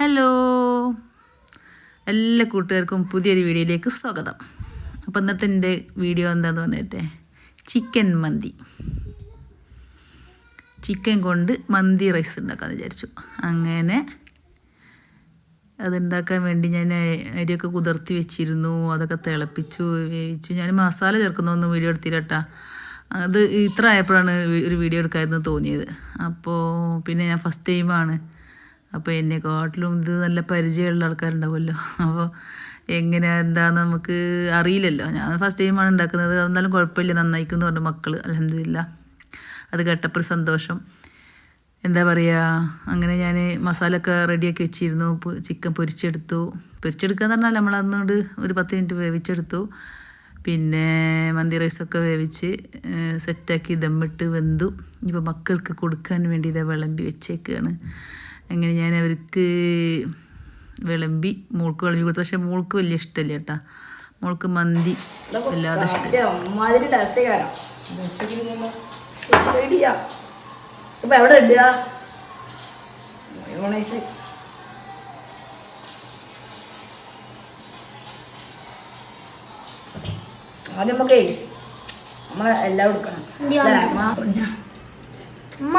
Hello എല്ലാ കൂട്ടുകാർക്കും പുതിയൊരു വീഡിയോയിലേക്ക് സ്വാഗതം. അപ്പം ഇന്നത്തെ എന്റെ വീഡിയോ എന്താന്ന് പറഞ്ഞിട്ട്? ചിക്കൻ മന്തി. ചിക്കൻ കൊണ്ട് മന്തി റൈസ് ഉണ്ടാക്കാമെന്ന് വിചാരിച്ചു. അങ്ങനെ അതുണ്ടാക്കാൻ വേണ്ടി ഞാൻ അരിയൊക്കെ കുതിർത്തി വെച്ചിരുന്നു അതൊക്കെ തിളപ്പിച്ചു വേവിച്ചു. ഞാൻ മസാല ചേർക്കുന്നൊന്നും വീഡിയോ എടുത്തില്ലട്ടാ. അത് ഇത്ര ആയപ്പോഴാണ് ഒരു വീഡിയോ എടുക്കാമെന്ന് തോന്നിയത്. അപ്പോൾ പിന്നെ ഞാൻ ഫസ്റ്റ് ടൈമാണ് അപ്പോൾ എന്നെക്കാട്ടിലും ഇത് നല്ല പരിചയമുള്ള ആൾക്കാരുണ്ടാവുമല്ലോ. അപ്പോൾ എങ്ങനെ എന്താന്ന് നമുക്ക് അറിയില്ലല്ലോ. ഞാൻ ഫസ്റ്റ് ടൈമാണ് ഉണ്ടാക്കുന്നത്. എന്നാലും കുഴപ്പമില്ല. നന്നായിരിക്കും എന്ന് പറഞ്ഞു മക്കൾ അലഹമില്ല അത് കേട്ടപ്പോൾ സന്തോഷം. എന്താ പറയുക അങ്ങനെ ഞാൻ മസാല ഒക്കെ റെഡിയാക്കി വെച്ചിരുന്നു. ചിക്കൻ പൊരിച്ചെടുത്തു. പൊരിച്ചെടുക്കുക എന്ന് പറഞ്ഞാൽ നമ്മൾ അന്നോട് ഒരു പത്ത് മിനിറ്റ് വേവിച്ചെടുത്തു. പിന്നെ മന്തി റൈസൊക്കെ വേവിച്ച് സെറ്റാക്കി ദമ്മിട്ട് വെന്തു. ഇപ്പോൾ മക്കൾക്ക് കൊടുക്കാൻ വേണ്ടി ഇതാ വിളമ്പി വെച്ചേക്കാണ്. അങ്ങനെ ഞാൻ അവർക്ക് വിളമ്പി മോൾക്ക് വിളമ്പി കൊടുത്തു. പക്ഷേ മോൾക്ക് വലിയ ഇഷ്ടമല്ല കേട്ടാ. മോൾക്ക് മന്തി വല്ലാതെ ഇഷ്ടം. ആദ്യം നമുക്കേ നമ്മളെ എല്ലാം അമ്മ?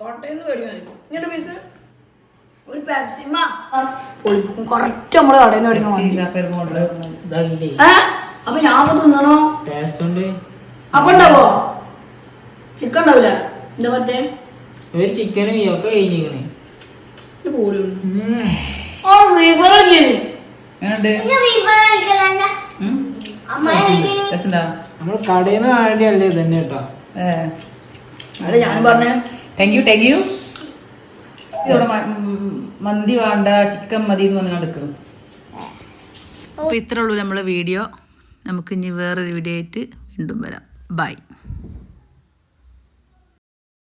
കോട്ടയം മേടിക്കാൻ ഇങ്ങോട്ട് പീസ്. ഒരു പെപ്സിമ പൊളിക്കും കറക്റ്റ് നമ്മൾ കടയിൽ നിന്ന് മേടിക്കാൻ അപ്പൊ ഞാൻ തിന്നണോ? അപ്പൊ ഉണ്ടാവോ? ചിക്കൻ ഉണ്ടാവില്ല എന്താ മറ്റേ ഒരു ചിക്കനും ഒക്കെ കഴിഞ്ഞിരിക്കണേ. റിവർ കടയിൽ നിന്ന് ആടിയല്ലേ തന്നെ കേട്ടോ. അല്ല ഞാൻ പറഞ്ഞേ താങ്ക് യു താങ്ക് യു ഇതോടെ മന്തി വേണ്ട ചിക്കൻ മതി എന്ന് പറഞ്ഞാൽ എടുക്കണം അപ്പോൾ ഇത്രേ ഉള്ളൂ നമ്മളെ വീഡിയോ നമുക്ക് ഇനി വേറൊരു വീഡിയോ ആയിട്ട് വീണ്ടും വരാം. ബൈ